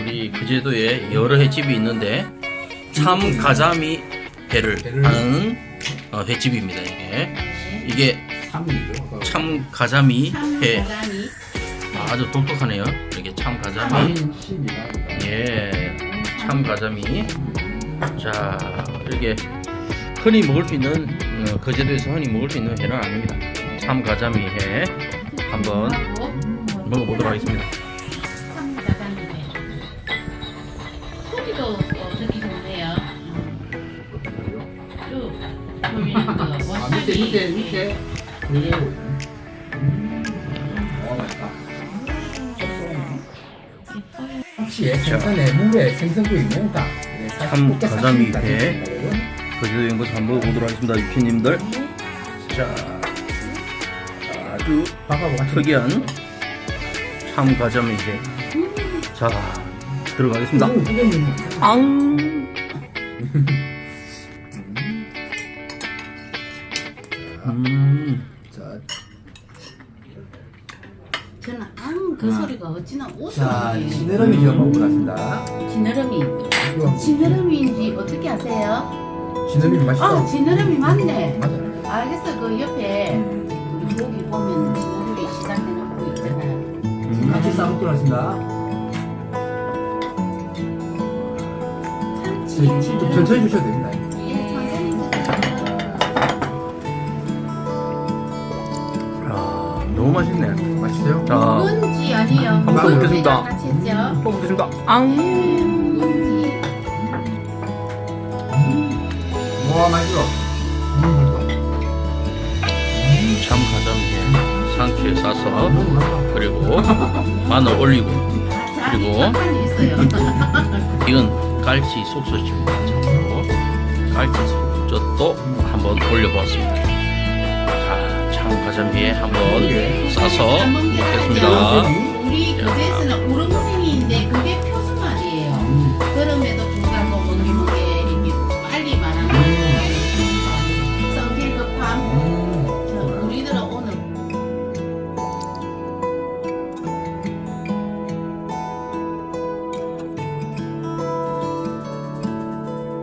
우리 그제도에 여러 횟집이 있는데 참 가자미 회를 하는 어, 횟집입니다. 이게 이게 참이죠. 참 가자미 회 사람이 아주 독특하네요. 이게 참 가자미. 예, 참 가자미 자 이렇게 흔히 먹을 수 있는 어, 거제도에서 흔히 먹을 수 있는 회는 아닙니다. 참 가자미 회 한번 먹어보도록 하겠습니다. 아 밑에 밑에 밑에 그래요. 어 맛있다. 혹시에 생선에 물에 생선구이 몽땅 네, 살짝 참 가자미 회. 거제도 연구소 한번 먹어보도록 하겠습니다. 유피님들 자 아주 특이한 참 가자미 회. 자 들어가겠습니다. 음, 이거는 앙. 음. 자, 저는 앙그 아. 소리가 어찌나 자, 웃어요. 지느러미 좀 먹어보겠습니다. 지느러미. 지느러미인지 어떻게 아세요? 지느러미 아 맛있어. 지느러미 맞네. 맞아요. 알겠어 그 옆에 우리 고기 보면 지느러미 시장되는 거 있잖아요. 같이 싸 먹도록 하겠습니다. 좀 참치. 천천히 주셔도 됩니다. 너무 맛있네. 맛있어요? 자 묵은지 아니에요. 한번 묵은지랑 먹겠습니다. 같이 했죠. 먹겠습니다. 네, 묵은지. 와, 맛있어. 음, 맛있어. 참 가자미 상추에 싸서. 그리고 마늘 올리고 그리고 이 있어요. 이건 갈치 속소집입니다. 참고로 갈치 속젓도 한번 올려보았습니다. 자, 참 가자미에 한번 싸서 먹겠습니다. 우럭